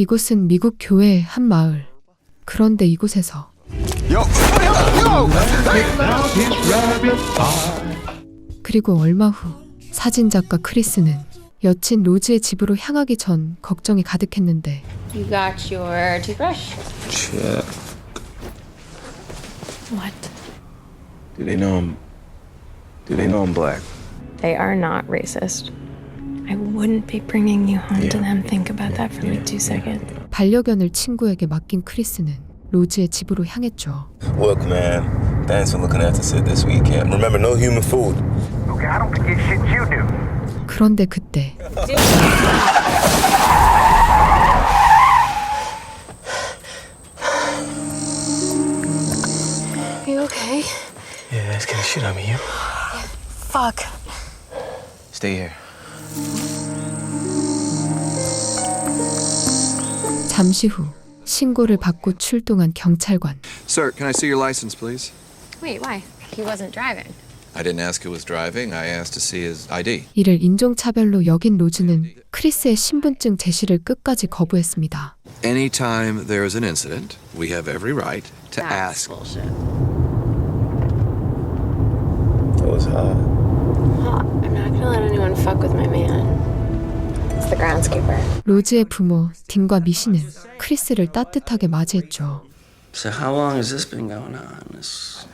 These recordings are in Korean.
이곳은 미국 교회의 한 마을. 그런데 이곳에서 Yo, yo, 그리고 얼마 후 사진작가 크리스는 여친 로즈의 집으로 향하기 전 걱정이 가득했는데 You got your toothbrush? Check. What? Do they know I'm? Do they know I'm black? They are not racist. I wouldn't be bringing you home to them. Think about that for like two seconds. 반려견을 친구에게 맡긴 크리스는 로즈의 집으로 향했죠. Look, man. Thanks for looking after Sid this weekend. Remember, no human food. Okay, I don't forget shit you do. 그런데 그때 Are you okay? Yeah, it's getting shit on me. You Fuck. stay here. 잠시 후 신고를 받고 출동한 경찰관. Sir, can I see your license, please? Wait, why? He wasn't driving. I didn't ask who was driving. I asked to see his ID. 이를 인종차별로 여긴 로즈는 크리스의 신분증 제시를 끝까지 거부했습니다. Anytime there is an incident, we have every right to That's ask. bullshit. That was hot. 로즈의 부모 딘과 미시는 크리스를 따뜻하게 맞이했죠. So how long has this been going on? This,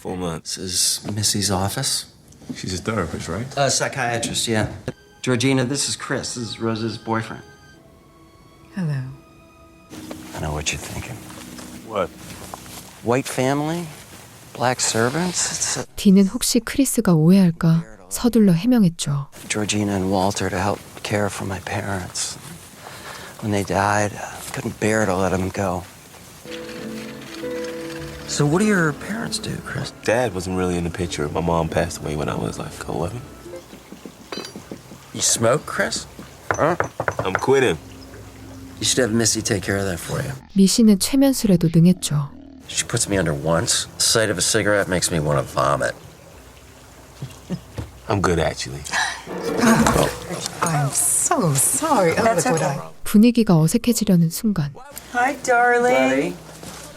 Four months. this is Missy's office? She's a therapist, right? A psychiatrist, yeah. Georgina, this is Chris. This is Rose's boyfriend. Hello. I know what you're thinking. What? White family? Black servants? It's uh, 딘은 혹시 크리스가 오해할까 서둘러 해명했죠. Georgina and Walter to help care for my parents. When they died, I couldn't bear to let them go. So what do your parents do, Chris? Dad wasn't really in the picture. My mom passed away when I was like 11. You smoke, Chris? I'm quitting. You should have Missy take care of that for you. 미시는 최면술에도 능했죠. She puts me under once. The sight of a cigarette makes me want to vomit. I'm good, actually. I'm so sorry. Oh, look what I. 분위기가 어색해지려는 순간 Hi, darling.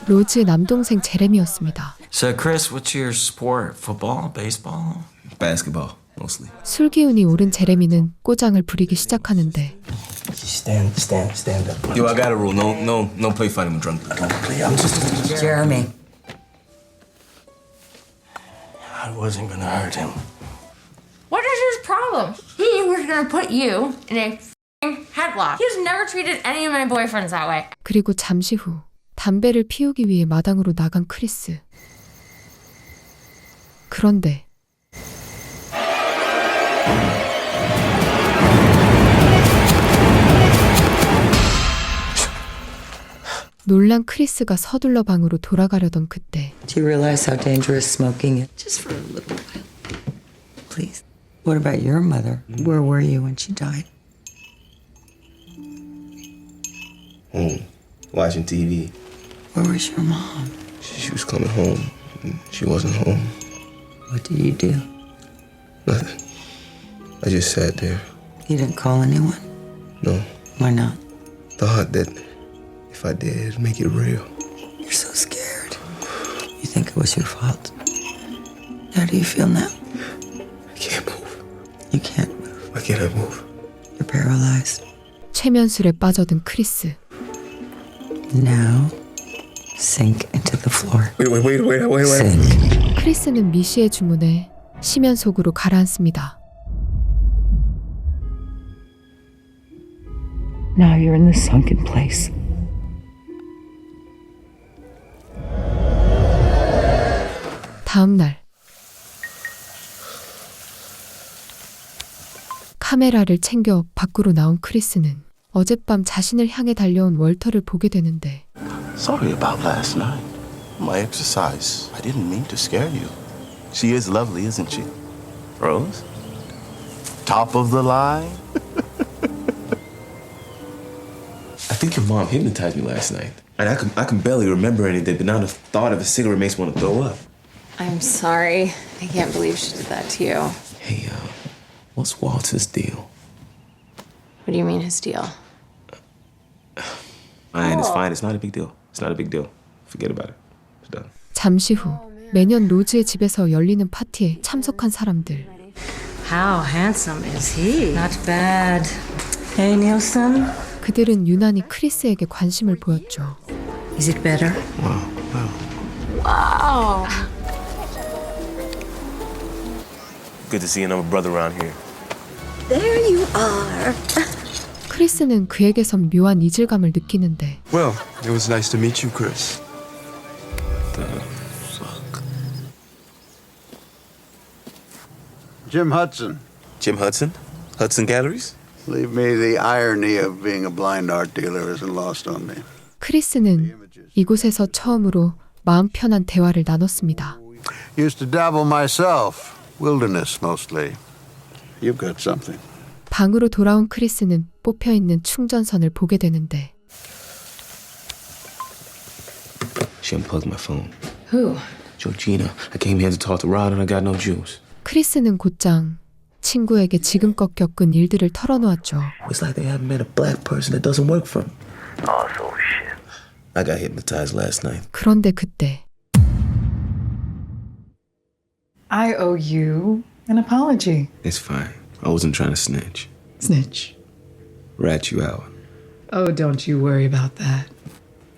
로즈의 남동생 제레미였습니다. So, Chris, what's your sport? Football? Baseball? Basketball, mostly. 술 기운이 오른 제레미는 꼬장을 부리기 시작하는데 Stand, stand, stand up. Yo, I got a rule. No, no, no play fighting with drunk people. I'm just. Jeremy. I wasn't gonna hurt him. Problem? He was gonna put you in a f***ing headlock. He's never treated any of my boyfriends that way. 그리고 잠시 후 담배를 피우기 위해 마당으로 나간 크리스. 그런데 놀란 크리스가 서둘러 방으로 돌아가려던 그때 Do you realize how dangerous smoking is? Just for a little while. Please. What about your mother? Mm-hmm. Where were you when she died? Home, watching TV. Where was your mom? She, she was coming home. She wasn't home. What did you do? Nothing. I just sat there. You didn't call anyone? No, Why not? thought that if I did, it'd make it real. You're so scared. You think it was your fault. How do you feel now? You can't move. Why can't I move? You're paralyzed. 최면술에 빠져든 크리스. Now, sink into the floor. Wait, wait, wait, wait, wait, wait. Sink. 크리스는 미시의 주문에 심연 속으로 가라앉습니다. Now you're in the sunken place. 다음 날 카메라를 챙겨 밖으로 나온 크리스는 어젯밤 자신을 향해 달려온 월터를 보게 되는데 Sorry about last night. My exercise. I didn't mean to scare you. She is lovely, isn't she? Rose? Top of the line? I think your mom hypnotized me last night. And I can, I can barely remember anything, but now the thought of a cigarette makes me want to throw up. I'm sorry. I can't believe she did that to you. Hey, uh, what's Walter's deal? What do you mean his deal? Fine, it's fine. It's not a big deal. It's not a big deal. Forget about it. It's done. 잠시 후 매년 로즈의 집에서 열리는 파티에 참석한 사람들. How handsome is he? Not bad. Hey, Nielsen. 그들은 유난히 크리스에게 관심을 보였죠. Is it better? Good to see another brother around here. 크리스는 그에게선 묘한 이질감을 느끼는데 Well, it was nice to meet you, Chris. Jim Hudson. Jim Hudson? Hudson Galleries? Believe me, the irony of being a blind art dealer isn't lost on me. 크리스는 이곳에서 처음으로 마음 편한 대화를 나눴습니다. Used to dabble myself. Wilderness mostly. You've got something. 방으로 돌아온 크리스는 뽑혀 있는 충전선을 보게 되는데 She unplugged my phone. Who? Georgina, I came here to talk to Rod and I got no juice. 크리스는 곧장 친구에게 지금껏 겪은 일들을 털어놓았죠. It's like they haven't met a black person that doesn't work for them. I got hypnotized last night. 그런데 그때 I owe you an apology. It's fine. I wasn't trying to snitch. Snitch. Rat you out. Oh, don't you worry about that.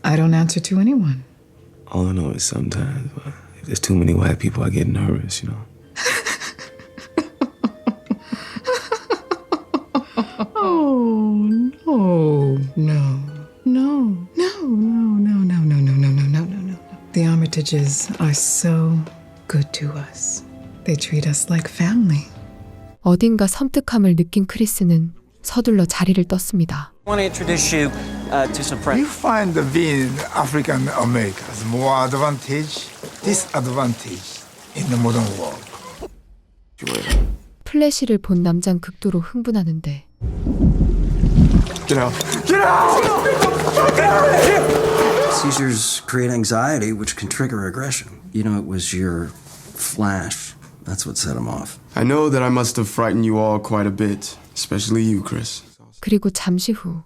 I don't answer to anyone. All I know is sometimes uh, if there's too many white people, I get nervous, you know. Oh, no, no, no, no, no, no, no, no, no, no, no, no, no, no. The Armitages are so good to us. They treat us like family. 어딘가 섬뜩함을 느낀 크리스는 서둘러 자리를 떴습니다. I want to introduce you uh, to some friends. You find the being African Americans more advantage, disadvantage in the modern world. 플래시를 본 남잔 극도로 흥분하는데 Get out. Seizures create anxiety, which can trigger aggression. You know, it was your flash. That's what set him off. I know that I must have frightened you all quite a bit, especially you, Chris. 그리고 잠시 후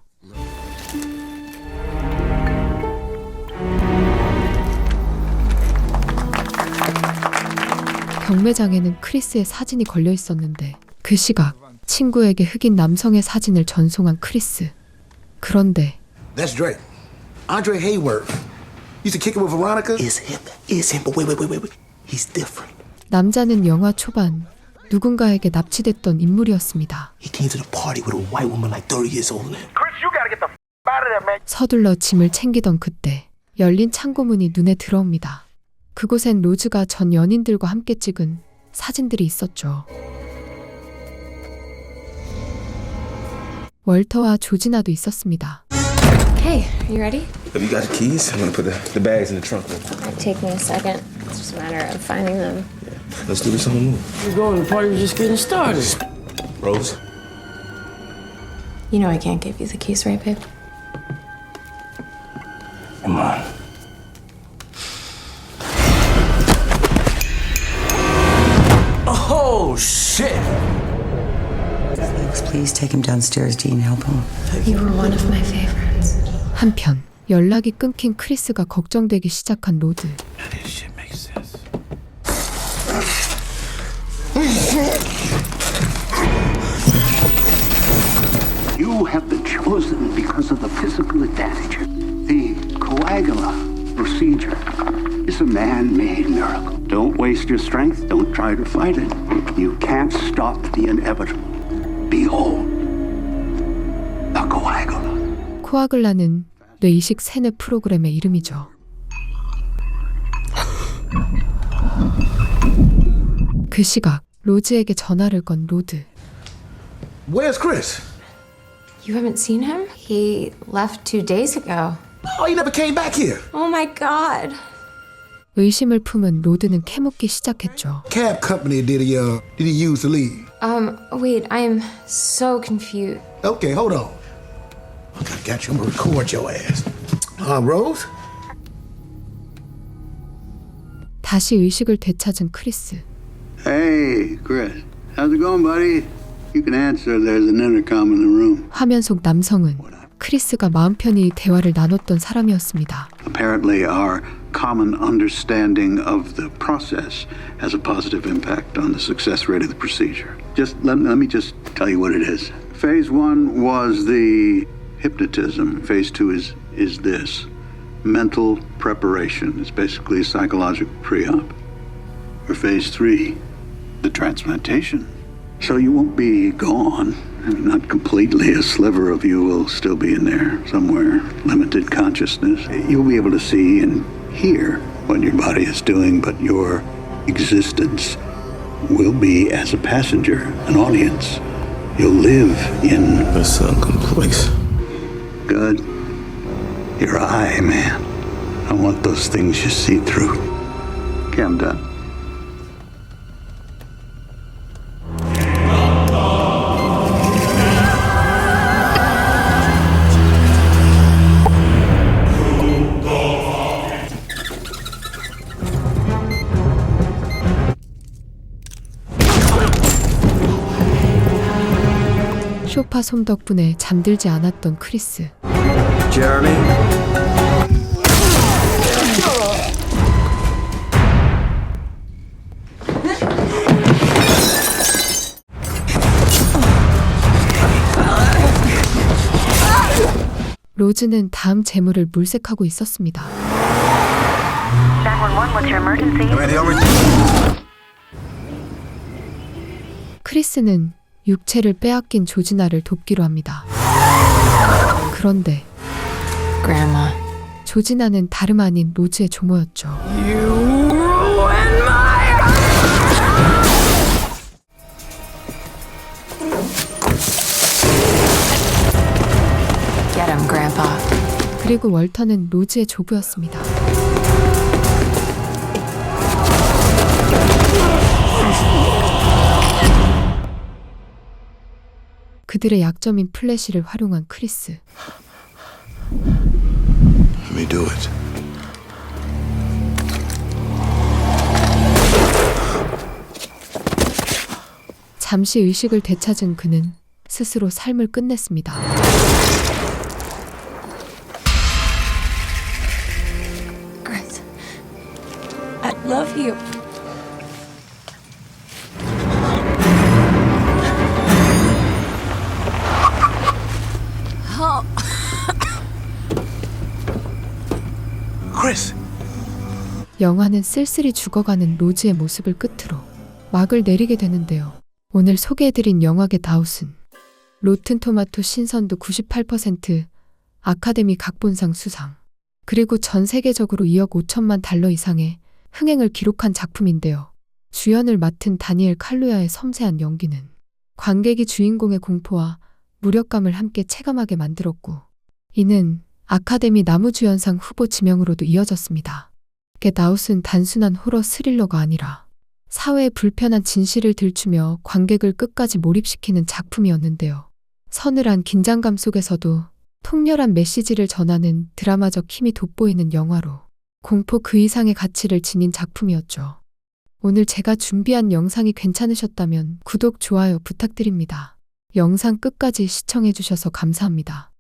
경매장에는 크리스의 사진이 걸려 있었는데 그 시각 친구에게 흑인 남성의 사진을 전송한 크리스. 그런데 That's Drake. Andre Hayward. Used to kick it with Veronica. Is him. Is him. But wait, wait, wait, wait, wait. He's different. 남자는 영화 초반 누군가에게 납치됐던 인물이었습니다. He came to the party with a white woman like 30 years old now. Chris, you gotta get the f- out of there, man. 서둘러 짐을 챙기던 그때 열린 창고문이 눈에 들어옵니다. 그곳엔 로즈가 전 연인들과 함께 찍은 사진들이 있었죠. 월터와 조지나도 있었습니다. Hey, you ready? Have you got the keys? I'm gonna put the, the bags in the trunk. Take me a second. It's just a matter of finding them. Let's do this on the move. You're going, the party's just getting started. Rose? You know I can't give you the keys, right, babe? Come on. Oh, shit. Alex, please take him downstairs. Dean, help him. You were one of my favorites. 한편 연락이 끊긴 크리스가 걱정되기 시작한 로드. This shit miracle. Don't waste your strength. Don't try to fight it. You can't stop the inevitable. Behold, the coagula. 코아글라는 뇌이식 세뇌 프로그램의 이름이죠. 그 시각 로즈에게 전화를 건 로드. Where's Chris? You haven't seen him? He left two days ago. Oh, he never came back here. Oh my god. 의심을 품은 로드는 캐묻기 시작했죠. Cab company did he uh did he use to leave? Um, wait, I am so confused. Okay, hold on. I got you. I'm gonna record your ass. Uh, Rose? 다시 의식을 되찾은 크리스. Hey, Chris. How's it going, buddy? You can answer. There's an intercom in the room. 화면 속 남성은 크리스가 마음 편히 대화를 나눴던 사람이었습니다. Apparently, our common understanding of the process has a positive impact on the success rate of the procedure. Just let, let me just tell you what it is. Phase one was the hypnotism. Phase two is is this mental preparation. It's basically a psychological pre-op. For phase three, the transplantation. So you won't be gone. not completely. A sliver of you will still be in there somewhere. Limited consciousness. You'll be able to see and hear what your body is doing, but your existence will be as a passenger, an audience. You'll live in. That's sunken place. Good. Your eye, man. I want those things you see through. Okay, I'm done. 쇼파 솜 덕분에 잠들지 않았던 크리스. 로즈는 다음 재물을 물색하고 있었습니다. 911, what's your emergency? 크리스는 육체를 빼앗긴 조지나를 돕기로 합니다. 그런데 Grandma. 조지나는 다름 아닌 로즈의 조모였죠. Get him, Grandpa. 그리고 월터는 로즈의 조부였습니다. 그들의 약점인 플래시를 활용한 크리스. Let me do it. 잠시 의식을 되찾은 그는 스스로 삶을 끝냈습니다. I love you. 영화는 쓸쓸히 죽어가는 로즈의 모습을 끝으로 막을 내리게 되는데요. 오늘 소개해드린 영화계 다웃은 로튼 토마토 신선도 98%, 아카데미 각본상 수상, 그리고 전 세계적으로 2억 5천만 달러 이상의 흥행을 기록한 작품인데요. 주연을 맡은 다니엘 칼루야의 섬세한 연기는 관객이 주인공의 공포와 무력감을 함께 체감하게 만들었고, 이는 아카데미 나무주연상 후보 지명으로도 이어졌습니다. 겟아웃은 단순한 호러 스릴러가 아니라 사회의 불편한 진실을 들추며 관객을 끝까지 몰입시키는 작품이었는데요. 서늘한 긴장감 속에서도 통렬한 메시지를 전하는 드라마적 힘이 돋보이는 영화로 공포 그 이상의 가치를 지닌 작품이었죠. 오늘 제가 준비한 영상이 괜찮으셨다면 구독, 좋아요 부탁드립니다. 영상 끝까지 시청해주셔서 감사합니다.